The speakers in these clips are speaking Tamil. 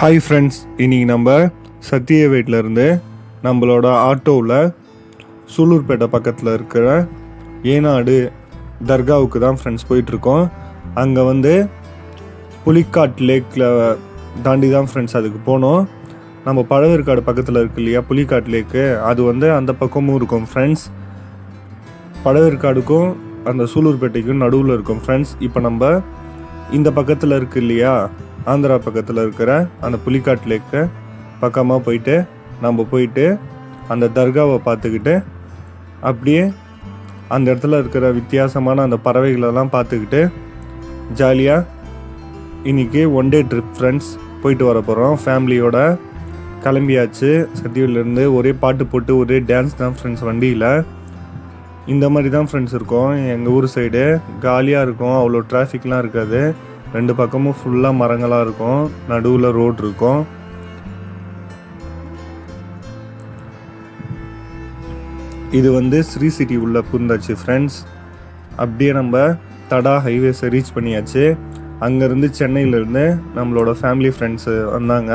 ஹாய் ஃப்ரெண்ட்ஸ் இன்றைக்கி நம்ம சத்தியவேட்டில் இருந்து நம்மளோட ஆட்டோவில் சூலூர்பேட்டை பக்கத்தில் இருக்கிற ஏனாடு தர்காவுக்கு தான் ஃப்ரெண்ட்ஸ் போயிட்டுருக்கோம். அங்கே வந்து புலிக்காட் லேக்கில் தாண்டி தான் ஃப்ரெண்ட்ஸ் அதுக்கு போனோம். நம்ம பழவேற்காடு பக்கத்தில் இருக்கு இல்லையா புலிக்காட் லேக்கு அது வந்து அந்த பக்கமும் இருக்கும் ஃப்ரெண்ட்ஸ் பழவேற்காடுக்கும் அந்த சூலூர்பேட்டைக்கும் நடுவில் இருக்கும் ஃப்ரெண்ட்ஸ் இப்போ நம்ம இந்த பக்கத்தில் இருக்கு இல்லையா ஆந்திரா பக்கத்தில் இருக்கிற அந்த புலிக்காட் லேக்கு பக்கமாக போயிட்டு நம்ம போயிட்டு அந்த தர்காவை பார்த்துக்கிட்டு அப்படியே அந்த இடத்துல இருக்கிற வித்தியாசமான அந்த பறவைகளெல்லாம் பார்த்துக்கிட்டு ஜாலியாக இன்னைக்கு ஒன் டே ட்ரிப் ஃப்ரெண்ட்ஸ் போயிட்டு வர போகிறோம் ஃபேமிலியோட கிளம்பியாச்சு. சத்தியூர்லேருந்து ஒரே பாட்டு போட்டு ஒரே டான்ஸ் தான் ஃப்ரெண்ட்ஸ் வண்டியில். இந்த மாதிரி தான் ஃப்ரெண்ட்ஸ் இருக்கும். எங்கள் ஊர் சைடு காலியாக இருக்கும். அவ்வளோ டிராஃபிக்லாம் இருக்காது. ரெண்டு பக்கமும் ஃபுல்லாக மரங்களாக இருக்கும். நடுவில் ரோடு இருக்கும். இது வந்து ஸ்ரீ சிட்டி உள்ள புரிந்தாச்சு ஃப்ரெண்ட்ஸ் அப்படியே நம்ம தடா ஹைவேஸை ரீச் பண்ணியாச்சு. அங்கேருந்து சென்னையிலேருந்து நம்மளோட ஃபேமிலி ஃப்ரெண்ட்ஸு வந்தாங்க.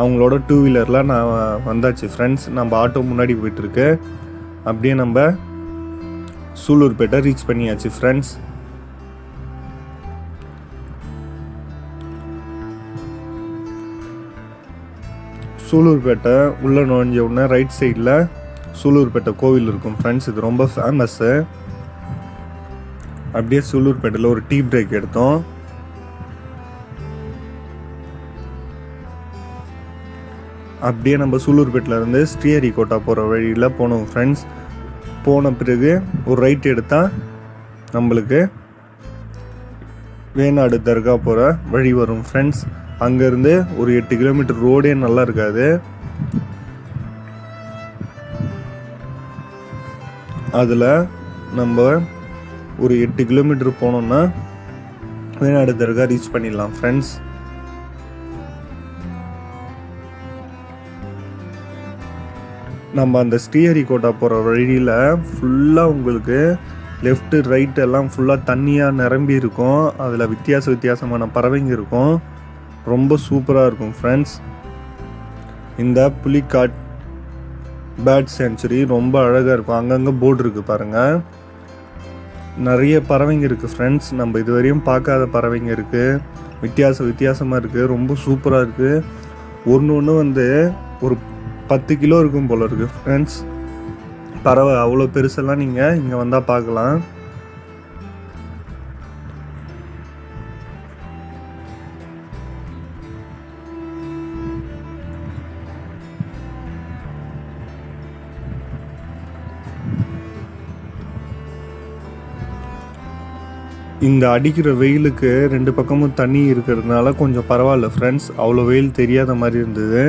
அவங்களோட டூ வீலரில் நான் வந்தாச்சு ஃப்ரெண்ட்ஸ் நம்ம ஆட்டோ முன்னாடி போயிட்டுருக்கு அப்படியே நம்ம சூலூர்பேட்டை ரீச் பண்ணியாச்சு ஃப்ரெண்ட்ஸ் சூலூர்பேட்டை உள்ளே நுழைஞ்ச உடனே ரைட் சைடில் சூலூர்பேட்டை கோவில் இருக்கும். ஃப்ரெண்ட்ஸ் இது ரொம்ப ஃபேமஸ்ஸு அப்படியே சூலூர்பேட்டையில் ஒரு டீ பிரேக் எடுத்தோம். அப்படியே நம்ம சூலூர்பேட்டிலேருந்து இருந்து ஸ்ரீஹரிகோட்டா போகிற வழியில் போனோம் ஃப்ரெண்ட்ஸ் போன பிறகு ஒரு ரைட் எடுத்தால் நம்மளுக்கு வேணாடு தர்கா போகிற வழி வரும் ஃப்ரெண்ட்ஸ் அங்கேருந்து ஒரு எட்டு கிலோமீட்டர் ரோடே நல்லா இருக்காது. அதில் நம்ம ஒரு எட்டு கிலோமீட்டர் போனோம்னா வேணாடு தர்கா ரீச் பண்ணிடலாம் ஃப்ரெண்ட்ஸ் நம்ம அந்த ஸ்ரீஹரிகோட்டா போகிற வழியில் ஃபுல்லாக உங்களுக்கு லெஃப்ட்டு ரைட் எல்லாம் ஃபுல்லாக தண்ணியாக நிரம்பி இருக்கும். அதில் வித்தியாச வித்தியாசமான பறவைங்க இருக்கும். ரொம்ப சூப்பராக இருக்கும் ஃப்ரெண்ட்ஸ் இந்த புலிகாட் பேர்ட் சென்ச்சுரி ரொம்ப அழகாக இருக்கும். அங்கங்கே போர்டு இருக்குது பாருங்கள் நிறைய பறவைங்க இருக்குது ஃப்ரெண்ட்ஸ் நம்ம இதுவரையும் பார்க்காத பறவைங்க இருக்குது வித்தியாச வித்தியாசமாக இருக்குது ரொம்ப சூப்பராக இருக்குது ஒன்று ஒன்று வந்து ஒரு பத்து கிலோ இருக்கும் போல இருக்குது ஃப்ரெண்ட்ஸ் பறவை அவ்வளோ பெருசெல்லாம் நீங்கள் இங்கே வந்தால் பார்க்கலாம். இந்த அடிக்கிற வெயிலுக்கு ரெண்டு பக்கமும் தண்ணி இருக்கிறதுனால கொஞ்சம் பரவாயில்ல ஃப்ரெண்ட்ஸ் அவ்வளோ வெயில் தெரியாத மாதிரி இருந்தது.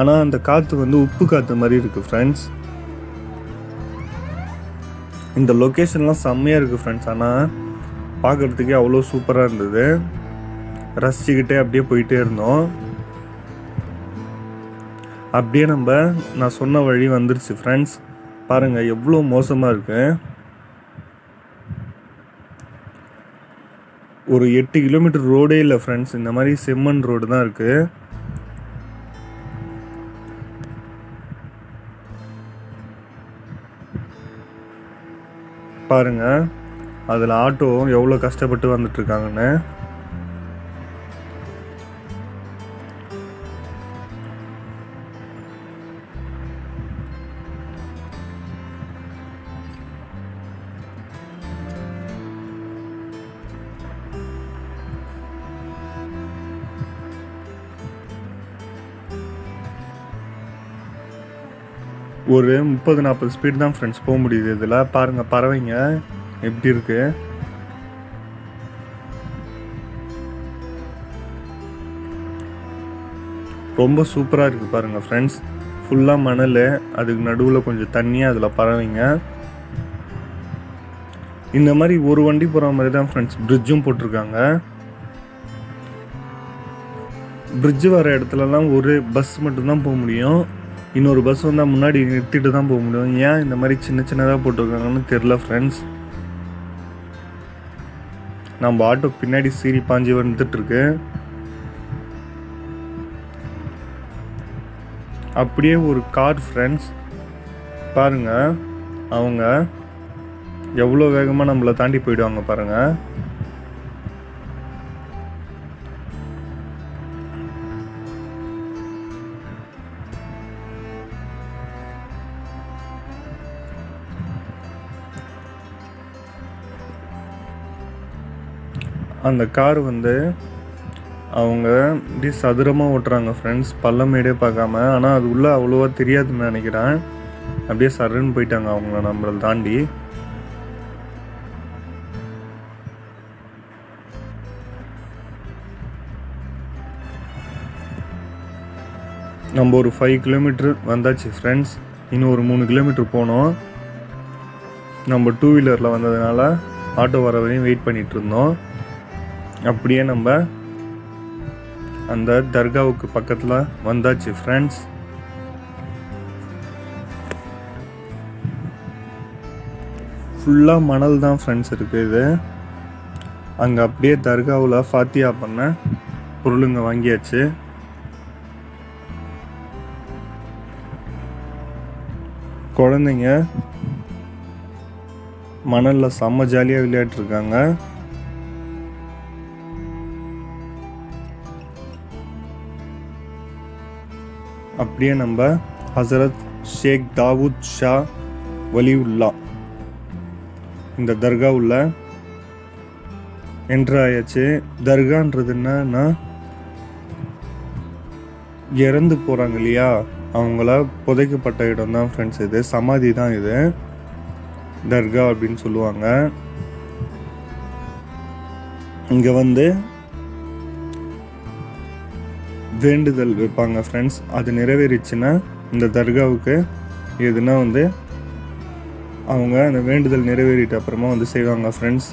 ஆனால் அந்த காற்று வந்து உப்பு காற்று மாதிரி இருக்குது ஃப்ரெண்ட்ஸ் இந்த லொக்கேஷன்லாம் செம்மையாக இருக்குது ஃப்ரெண்ட்ஸ் ஆனால் பார்க்குறதுக்கே அவ்வளோ சூப்பராக இருந்தது. ரசிச்சுக்கிட்டே அப்படியே போயிட்டே இருந்தோம். அப்படியே நம்ம நான் சொன்ன வழி வந்துருச்சு ஃப்ரெண்ட்ஸ் பாருங்கள் எவ்வளோ மோசமாக இருக்குது ஒரு எட்டு கிலோமீட்டர் ரோடே இல்லை ஃப்ரெண்ட்ஸ் இந்த மாதிரி செம்மண் ரோடு தான் இருக்குது பாருங்க அதில் ஆட்டோ எவ்வளோ கஷ்டப்பட்டு வந்துட்டு ஒரு முப்பது நாற்பது ஸ்பீட் தான் ஃப்ரெண்ட்ஸ் போக முடியுது இதில். பாருங்கள் பறவைங்க. எப்படி இருக்கு? ரொம்ப சூப்பராக இருக்குது பாருங்கள் ஃப்ரெண்ட்ஸ் ஃபுல்லாக மணல் அதுக்கு நடுவில் கொஞ்சம் தண்ணியாக அதில் பறவைங்க. இந்த மாதிரி ஒரு வண்டி போகிற மாதிரி தான் ஃப்ரெண்ட்ஸ் பிரிட்ஜும் போட்டிருக்காங்க. பிரிட்ஜு வர இடத்துலலாம் ஒரு பஸ் மட்டும்தான் போக முடியும். இன்னொரு பஸ் வந்தால் முன்னாடி நிறுத்திட்டு தான் போக முடியும். ஏன் இந்த மாதிரி சின்ன சின்னதாக போட்டிருக்காங்கன்னு தெரில ஃப்ரெண்ட்ஸ் நம்ம ஆட்டோ பின்னாடி சீரி பாஞ்சி வந்துட்டுருக்கு. அப்படியே ஒரு கார் ஃப்ரெண்ட்ஸ் பாருங்கள் அவங்க எவ்வளோ வேகமாக நம்மளை தாண்டி போயிடுவாங்க பாருங்கள் அந்த கார் வந்து அவங்க இப்படி சதுரமாக ஓட்டுறாங்க ஃப்ரெண்ட்ஸ் பள்ளமேடே பார்க்காம. ஆனால் அது உள்ளே அவ்வளோவா தெரியாதுன்னு நினைக்கிறேன். அப்படியே சருன்னு போயிட்டாங்க அவங்கள நம்மளை தாண்டி. நம்ம ஒரு ஃபைவ் கிலோமீட்டர் வந்தாச்சு ஃப்ரெண்ட்ஸ் இன்னும் ஒரு மூணு கிலோமீட்டர் போனோம். நம்ம டூ வீலரில் வந்ததுனால ஆட்டோ வர வரையும் வெயிட் பண்ணிகிட்டு இருந்தோம். அப்படியே நம்ம அந்த தர்காவுக்கு பக்கத்தில் வந்தாச்சு ஃப்ரெண்ட்ஸ் ஃபுல்லாக மணல் தான் ஃப்ரெண்ட்ஸ் இருக்குது இது. அங்கே அப்படியே தர்காவில் ஃபாத்தியா பண்ண பொருளுங்க வாங்கியாச்சு. குழந்தைங்க மணலில் செம்ம ஜாலியாக விளையாட்டுருக்காங்க அப்படியே நம்ம ஹசரத் ஷேக் தாவூத் ஷா வலியுல்லா. இந்த தர்கா உள்ள என்ட்ரு ஆயாச்சு. தர்கான்றது என்னன்னா இறந்து போகிறாங்க இல்லையா? அவங்கள புதைக்கப்பட்ட இடம் தான் ஃப்ரெண்ட்ஸ் இது. சமாதி தான் இது. தர்கா அப்படின்னு சொல்லுவாங்க. இங்கே வந்து வேண்டுதல் வைப்பாங்க ஃப்ரெண்ட்ஸ் அது நிறைவேறிச்சுன்னா இந்த தர்காவுக்கு எதுனா வந்து அவங்க அந்த வேண்டுதல் நிறைவேறிட்ட அப்புறமா வந்து செய்வாங்க ஃப்ரெண்ட்ஸ்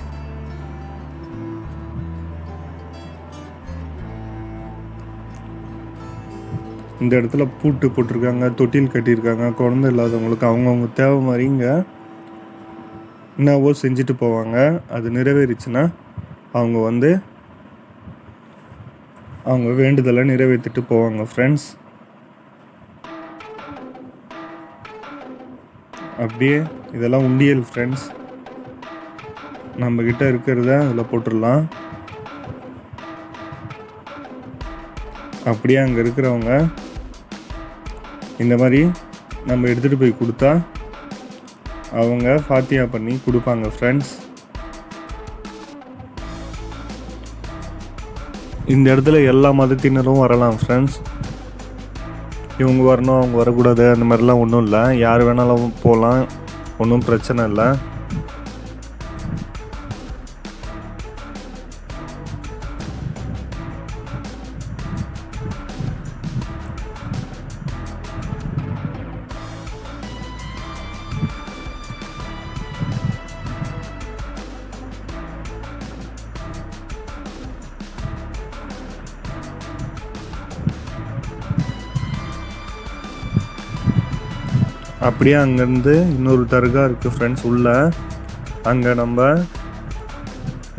இந்த இடத்துல பூட்டு போட்டிருக்காங்க தொட்டில் கட்டியிருக்காங்க. குழந்தை இல்லாதவங்களுக்கு அவங்கவுங்க தேவை மாதிரி இங்கே என்னவோ செஞ்சுட்டு போவாங்க. அது நிறைவேறிச்சுன்னா அவங்க வந்து அவங்க வேண்டுதலை நிறைவேற்றிட்டு போவாங்க ஃப்ரெண்ட்ஸ் அப்படியே இதெல்லாம் உண்டியல் ஃப்ரெண்ட்ஸ் நம்மக்கிட்ட இருக்கிறத அதில் போட்டுடலாம். அப்படியே அங்கே இருக்கிறவங்க இந்த மாதிரி நம்ம எடுத்துகிட்டு போய் கொடுத்தா அவங்க ஃபாத்தியா பண்ணி கொடுப்பாங்க ஃப்ரெண்ட்ஸ் இந்த இடத்துல எல்லா மதத்தினரும் வரலாம் ஃப்ரெண்ட்ஸ் இவங்க வரணும் அவங்க வரக்கூடாது அந்த மாதிரிலாம் ஒன்றும் இல்லை. யார் வேணாலும் போகலாம் ஒன்றும் பிரச்சனை இல்லை. அப்படியே அங்கேருந்து இன்னொரு தர்கா இருக்குது ஃப்ரெண்ட்ஸ் உள்ள. அங்கே நம்ம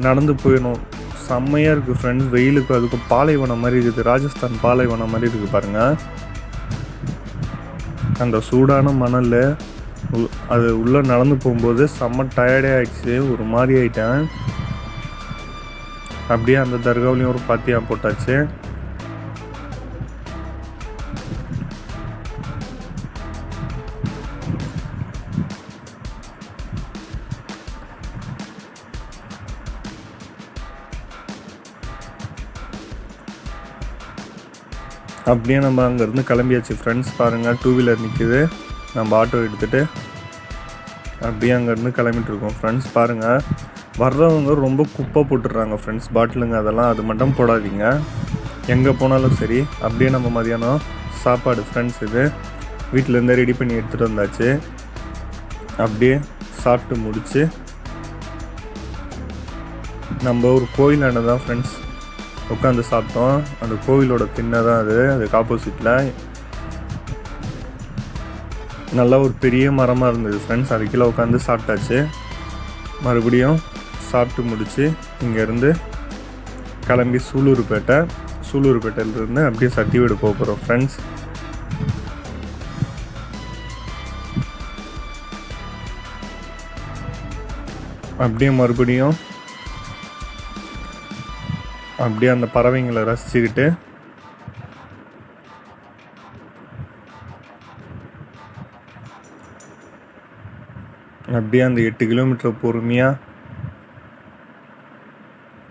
நடந்து போயிடணும். செம்மையாக இருக்குது ஃப்ரெண்ட்ஸ் வெயிலுக்கு அதுக்கு பாலைவனம் மாதிரி இருக்குது. ராஜஸ்தான் பாலைவனம் மாதிரி இருக்குது பாருங்கள் அந்த சூடான மணல். அது உள்ளே நடந்து போகும்போது செம்ம டயர்டே ஆகிடுச்சு ஒரு மாதிரி ஆயிட்டேன். அப்படியே அந்த தர்காவிலையும் ஒரு பாத்தியா போட்டாச்சு. அப்படியே நம்ம அங்கேருந்து கிளம்பியாச்சு. ஃப்ரெண்ட்ஸ் பாருங்கள் டூ வீலர் நிற்கிது நம்ம ஆட்டோ எடுத்துகிட்டு அப்படியே அங்கேருந்து கிளம்பிட்டு இருக்கோம். ஃப்ரெண்ட்ஸ் பாருங்கள் வர்றவங்க ரொம்ப குப்பை போட்டுடுறாங்க ஃப்ரெண்ட்ஸ் பாட்டிலுங்க அதெல்லாம் அது மட்டும் போடாதீங்க. எங்கே போனாலும் சரி அப்படியே நம்ம மதியானம் சாப்பாடு ஃப்ரெண்ட்ஸ் இது. வீட்டிலேருந்தே ரெடி பண்ணி எடுத்துகிட்டு வந்தாச்சு. அப்படியே சாப்பிட்டு முடிச்சு நம்ம ஒரு கோயிலான தான் ஃப்ரெண்ட்ஸ் உட்காந்து சாப்பிட்டோம். அந்த கோவிலோட திண்ணை தான் அது. அதுக்கு ஆப்போசிட்டில் நல்லா ஒரு பெரிய மரமாக இருந்தது ஃப்ரெண்ட்ஸ் அது கீழே உட்காந்து சாப்பிட்டாச்சு. மறுபடியும் சாப்பிட்டு முடித்து இங்கேருந்து கிளம்பி சூலூர்பேட்டை. சூலூர்பேட்டையிலிருந்து அப்படியே சத்திவீடு போக போகிறோம் ஃப்ரெண்ட்ஸ் அப்படியே மறுபடியும் அப்படியே அந்த பறவைங்களை ரசிச்சுக்கிட்டு அப்படியே அந்த எட்டு கிலோமீட்டர் பொறுமையாக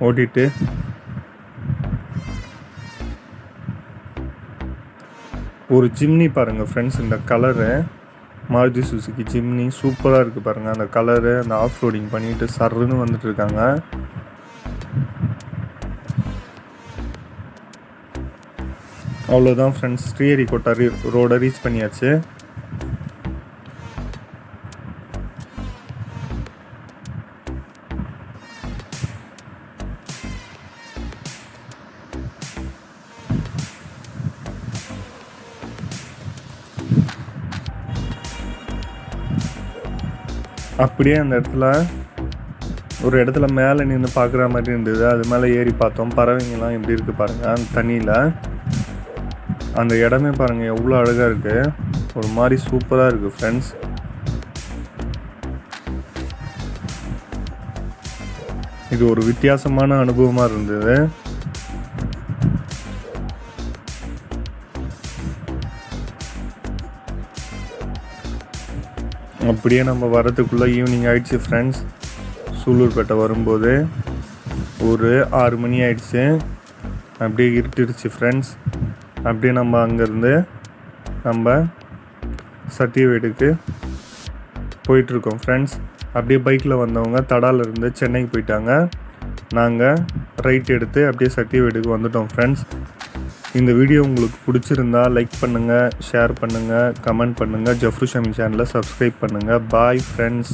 ஓட்டிட்டு ஒரு ஜிம்னி பாருங்கள் ஃப்ரெண்ட்ஸ் இந்த கலரு மாருதி சுசுகி ஜிம்னி சூப்பராக இருக்குது பாருங்கள் அந்த கலரு அந்த ஆஃப் ரோடிங் பண்ணிட்டு சர்ருன்னு வந்துட்டு இருக்காங்க. அவ்வளோதான் ஃப்ரெண்ட்ஸ் ஸ்ரீஹரிகோட்டா ரோடை ரீச் பண்ணியாச்சு. அப்படியே அந்த இடத்துல ஒரு இடத்துல மேலே நின்று பார்க்குற மாதிரி இருந்தது. அது மேலே ஏறி பார்த்தோம். பறவைங்கள்லாம் எப்படி இருக்குது பாருங்கள் அந்த தண்ணியில் அந்த இடமே பாருங்கள் எவ்வளோ அழகாக இருக்குது ஒரு மாதிரி சூப்பராக இருக்குது ஃப்ரெண்ட்ஸ் இது ஒரு வித்தியாசமான அனுபவமாக இருந்தது. அப்படியே நம்ம வரதுக்குள்ளே ஈவினிங் ஆயிடுச்சு ஃப்ரெண்ட்ஸ் சூலூர்பேட்டை வரும்போது ஒரு ஆறு மணி ஆயிடுச்சு. அப்படியே இருட்டிடுச்சு ஃப்ரெண்ட்ஸ் அப்படியே நம்ம அங்கேருந்து நம்ம சத்தியவேடுக்கு போயிட்டுருக்கோம் ஃப்ரெண்ட்ஸ் அப்படியே பைக்கில் வந்தவங்க தடால இருந்து சென்னைக்கு போயிட்டாங்க. நாங்கள் ரைட் எடுத்து அப்படியே சத்தியவேடுக்கு வந்துட்டோம் ஃப்ரெண்ட்ஸ் இந்த வீடியோ உங்களுக்கு பிடிச்சிருந்தா லைக் பண்ணுங்கள் ஷேர் பண்ணுங்கள் கமெண்ட் பண்ணுங்கள் ஜஃப்ரு ஷமி சேனலை சப்ஸ்கிரைப் பண்ணுங்கள் பாய் ஃப்ரெண்ட்ஸ்